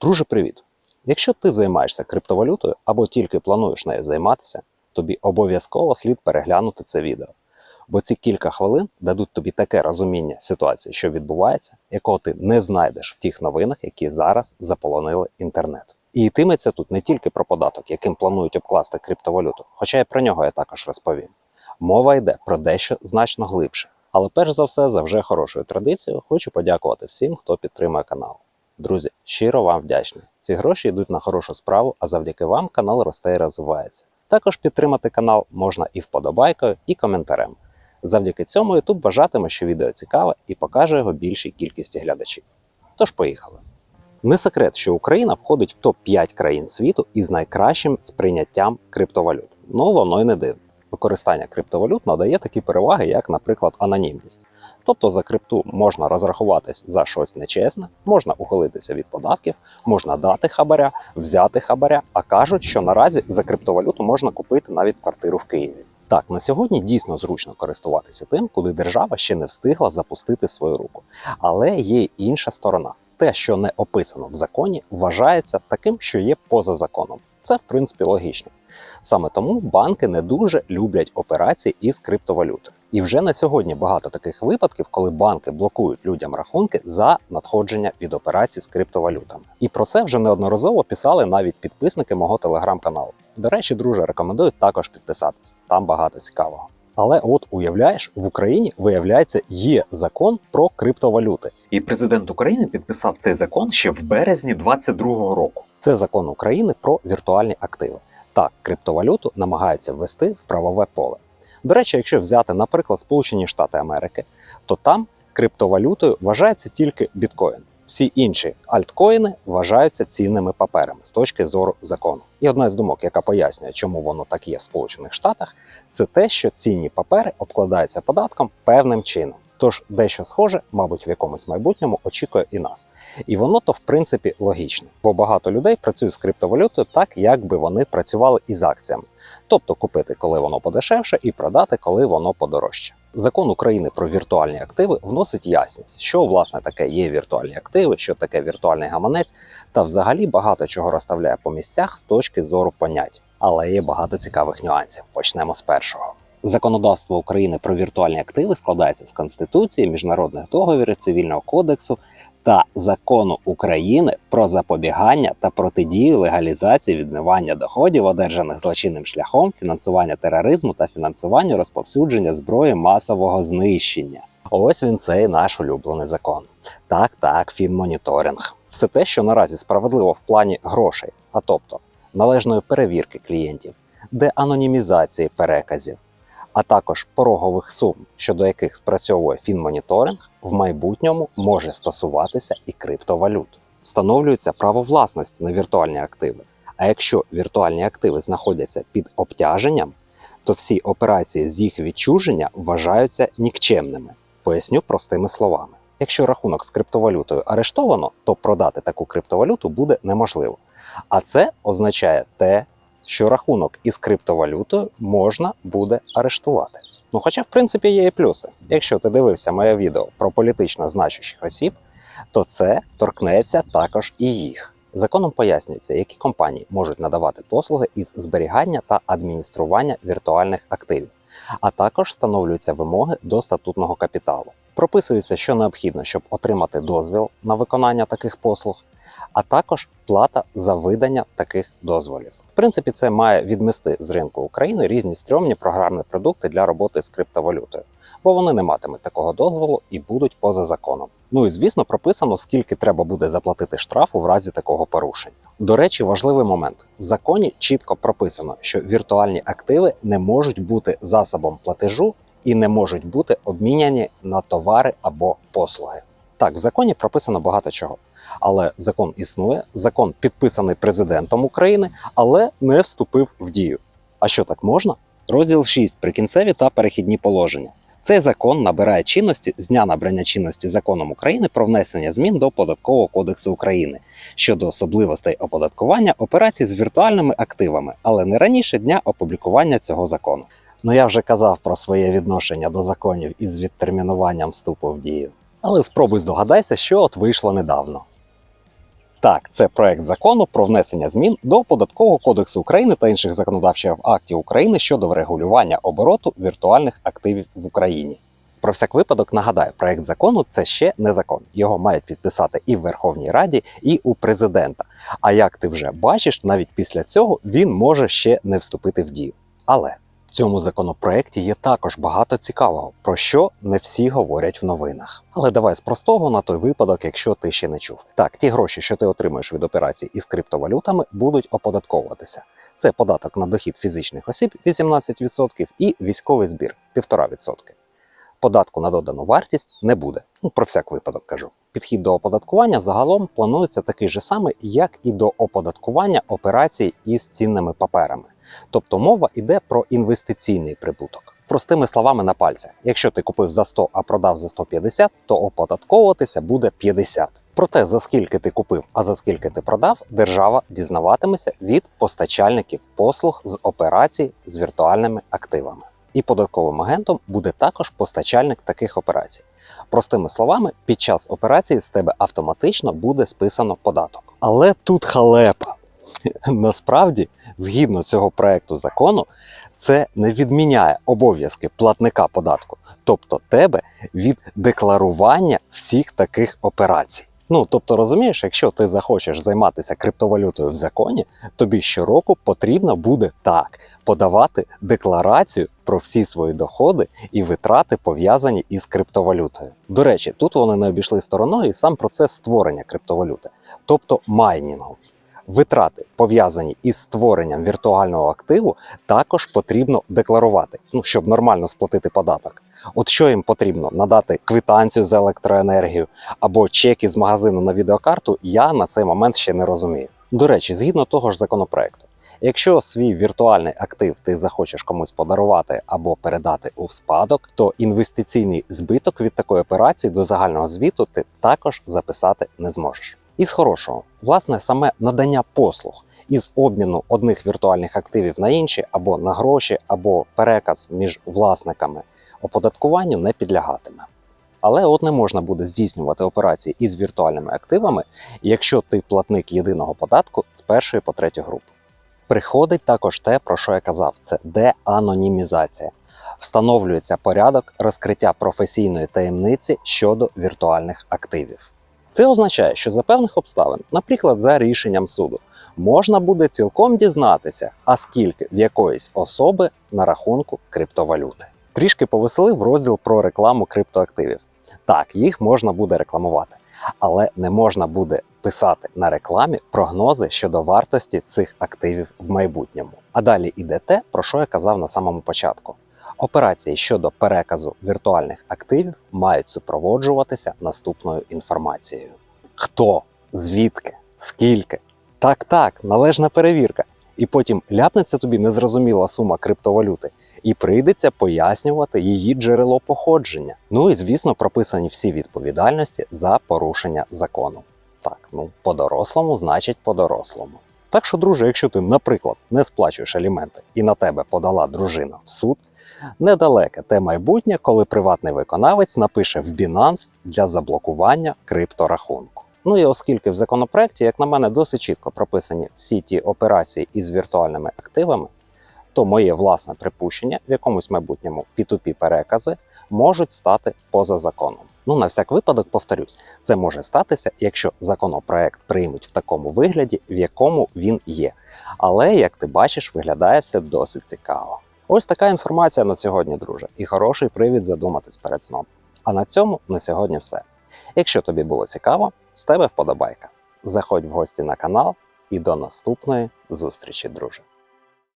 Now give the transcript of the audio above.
Друже, привіт! Якщо ти займаєшся криптовалютою або тільки плануєш нею займатися, тобі обов'язково слід переглянути це відео. Бо ці кілька хвилин дадуть тобі таке розуміння ситуації, що відбувається, якого ти не знайдеш в тих новинах, які зараз заполонили інтернет. І йтиметься тут не тільки про податок, яким планують обкласти криптовалюту, хоча і про нього я також розповім. Мова йде про дещо значно глибше. Але перш за все, за вже хорошою традицією, хочу подякувати всім, хто підтримує канал. Друзі, щиро вам вдячний. Ці гроші йдуть на хорошу справу, а завдяки вам канал росте і розвивається. Також підтримати канал можна і вподобайкою, і коментарем. Завдяки цьому YouTube вважатиме, що відео цікаве і покаже його більшій кількості глядачів. Тож поїхали. Не секрет, що Україна входить в топ-5 країн світу із найкращим сприйняттям криптовалют. Ну воно й не дивно. Використання криптовалют надає такі переваги, як, наприклад, анонімність. Тобто за крипту можна розрахуватись за щось нечесне, можна ухилитися від податків, можна дати хабаря, взяти хабаря. А кажуть, що наразі за криптовалюту можна купити навіть квартиру в Києві. Так, на сьогодні дійсно зручно користуватися тим, коли держава ще не встигла запустити свою руку. Але є інша сторона. Те, що не описано в законі, вважається таким, що є поза законом. Це в принципі логічно. Саме тому банки не дуже люблять операції із криптовалютою. І вже на сьогодні багато таких випадків, коли банки блокують людям рахунки за надходження від операцій з криптовалютами. І про це вже неодноразово писали навіть підписники мого телеграм-каналу. До речі, друже, рекомендую також підписатись. Там багато цікавого. Але от уявляєш, в Україні виявляється є закон про криптовалюти. І президент України підписав цей закон ще в березні 22-го року. Це закон України про віртуальні активи. Так, криптовалюту намагаються ввести в правове поле. До речі, якщо взяти, наприклад, Сполучені Штати Америки, то там криптовалютою вважається тільки біткоін. Всі інші альткоїни вважаються цінними паперами з точки зору закону. І одна з думок, яка пояснює, чому воно так є в Сполучених Штатах, це те, що цінні папери обкладаються податком певним чином. Тож дещо схоже, мабуть, в якомусь майбутньому очікує і нас. І воно то в принципі логічно, бо багато людей працюють з криптовалютою так, як би вони працювали із акціями, тобто купити, коли воно подешевше, і продати, коли воно подорожче. Закон України про віртуальні активи вносить ясність, що власне таке є віртуальні активи, що таке віртуальний гаманець, та взагалі багато чого розставляє по місцях з точки зору понять. Але є багато цікавих нюансів. Почнемо з першого. Законодавство України про віртуальні активи складається з Конституції, міжнародних договорів, цивільного кодексу та закону України про запобігання та протидію легалізації відмивання доходів, одержаних злочинним шляхом, фінансування тероризму та фінансування розповсюдження зброї масового знищення. Ось він цей наш улюблений закон. Так, так, фінмоніторинг. Все те, що наразі справедливо в плані грошей, а тобто належної перевірки клієнтів, деанонімізації переказів, а також порогових сум, щодо яких спрацьовує фінмоніторинг, в майбутньому може стосуватися і криптовалют. Встановлюється право власності на віртуальні активи. А якщо віртуальні активи знаходяться під обтяженням, то всі операції з їх відчуження вважаються нікчемними. Поясню простими словами. Якщо рахунок з криптовалютою арештовано, то продати таку криптовалюту буде неможливо. А це означає те, що рахунок із криптовалютою можна буде арештувати. Ну, хоча, в принципі, є і плюси. Якщо ти дивився моє відео про політично значущих осіб, то це торкнеться також і їх. Законом пояснюється, які компанії можуть надавати послуги із зберігання та адміністрування віртуальних активів, а також встановлюються вимоги до статутного капіталу. Прописується, що необхідно, щоб отримати дозвіл на виконання таких послуг, а також плата за видання таких дозволів. Принципі, це має відмести з ринку України різні стрьомні програмні продукти для роботи з криптовалютою, бо вони не матимуть такого дозволу і будуть поза законом. Ну і звісно, прописано, скільки треба буде заплатити штрафу в разі такого порушення. До речі, важливий момент: в законі чітко прописано, що віртуальні активи не можуть бути засобом платежу і не можуть бути обміняні на товари або послуги. Так, в законі прописано багато чого. Але закон існує, закон підписаний президентом України, але не вступив в дію. А що так можна? Розділ 6. Прикінцеві та перехідні положення. Цей закон набирає чинності з дня набрання чинності законом України про внесення змін до податкового кодексу України щодо особливостей оподаткування операцій з віртуальними активами, але не раніше дня опублікування цього закону. Ну я вже казав про своє відношення до законів із відтермінуванням вступу в дію. Але спробуй здогадайся, що от вийшло недавно. Так, це проект закону про внесення змін до податкового кодексу України та інших законодавчих актів України щодо врегулювання обороту віртуальних активів в Україні. Про всяк випадок нагадаю, проект закону це ще не закон. Його мають підписати і в Верховній Раді, і у президента. А як ти вже бачиш, навіть після цього він може ще не вступити в дію. Але в цьому законопроекті є також багато цікавого, про що не всі говорять в новинах. Але давай з простого на той випадок, якщо ти ще не чув. Так, ті гроші, що ти отримаєш від операцій із криптовалютами, будуть оподатковуватися. Це податок на дохід фізичних осіб 18% і військовий збір 1,5%. Податку на додану вартість не буде. Ну, про всяк випадок кажу. Підхід до оподаткування загалом планується такий же самий, як і до оподаткування операцій із цінними паперами. Тобто мова йде про інвестиційний прибуток. Простими словами на пальцях. Якщо ти купив за 100, а продав за 150, то оподатковуватися буде 50. Проте за скільки ти купив, а за скільки ти продав, держава дізнаватиметься від постачальників послуг з операцій з віртуальними активами. І податковим агентом буде також постачальник таких операцій. Простими словами, під час операції з тебе автоматично буде списано податок. Але тут халепа. Насправді, згідно цього проекту закону, це не відміняє обов'язки платника податку, тобто тебе від декларування всіх таких операцій. Ну тобто, розумієш, якщо ти захочеш займатися криптовалютою в законі, тобі щороку потрібно буде так подавати декларацію про всі свої доходи і витрати пов'язані із криптовалютою. До речі, тут вони не обійшли стороною і сам процес створення криптовалюти, тобто майнінгу. Витрати, пов'язані із створенням віртуального активу, також потрібно декларувати, ну щоб нормально сплатити податок. От що їм потрібно надати квитанцію за електроенергію або чек із магазину на відеокарту, я на цей момент ще не розумію. До речі, згідно того ж законопроекту, якщо свій віртуальний актив ти захочеш комусь подарувати або передати у спадок, то інвестиційний збиток від такої операції до загального звіту ти також записати не зможеш. І з хорошого, власне, саме надання послуг із обміну одних віртуальних активів на інші, або на гроші, або переказ між власниками оподаткуванню не підлягатиме. Але от не можна буде здійснювати операції із віртуальними активами, якщо ти платник єдиного податку з першої по третю групу. Приходить також те, про що я казав: це деанонімізація. Встановлюється порядок розкриття професійної таємниці щодо віртуальних активів. Це означає, що за певних обставин, наприклад, за рішенням суду, можна буде цілком дізнатися, а скільки в якоїсь особи на рахунку криптовалюти. Трішки повеселив розділ про рекламу криптоактивів. Так, їх можна буде рекламувати, але не можна буде писати на рекламі прогнози щодо вартості цих активів в майбутньому. А далі іде те, про що я казав на самому початку. Операції щодо переказу віртуальних активів мають супроводжуватися наступною інформацією: хто, звідки, скільки. Так, так, належна перевірка. І потім ляпнеться тобі незрозуміла сума криптовалюти, і прийдеться пояснювати її джерело походження. Ну і звісно, прописані всі відповідальності за порушення закону. Так, ну по-дорослому, значить по-дорослому. Так що, друже, якщо ти, наприклад, не сплачуєш аліменти і на тебе подала дружина в суд, недалеке те майбутнє, коли приватний виконавець напише в Binance для заблокування крипторахунку. Ну і оскільки в законопроекті, як на мене, досить чітко прописані всі ті операції із віртуальними активами, то моє власне припущення в якомусь майбутньому P2P перекази можуть стати поза законом. Ну, на всяк випадок, повторюсь, це може статися, якщо законопроект приймуть в такому вигляді, в якому він є. Але, як ти бачиш, виглядає все досить цікаво. Ось така інформація на сьогодні, друже, і хороший привід задуматись перед сном. А на цьому на сьогодні все. Якщо тобі було цікаво, з тебе вподобайка. Заходь в гості на канал і до наступної зустрічі, друже.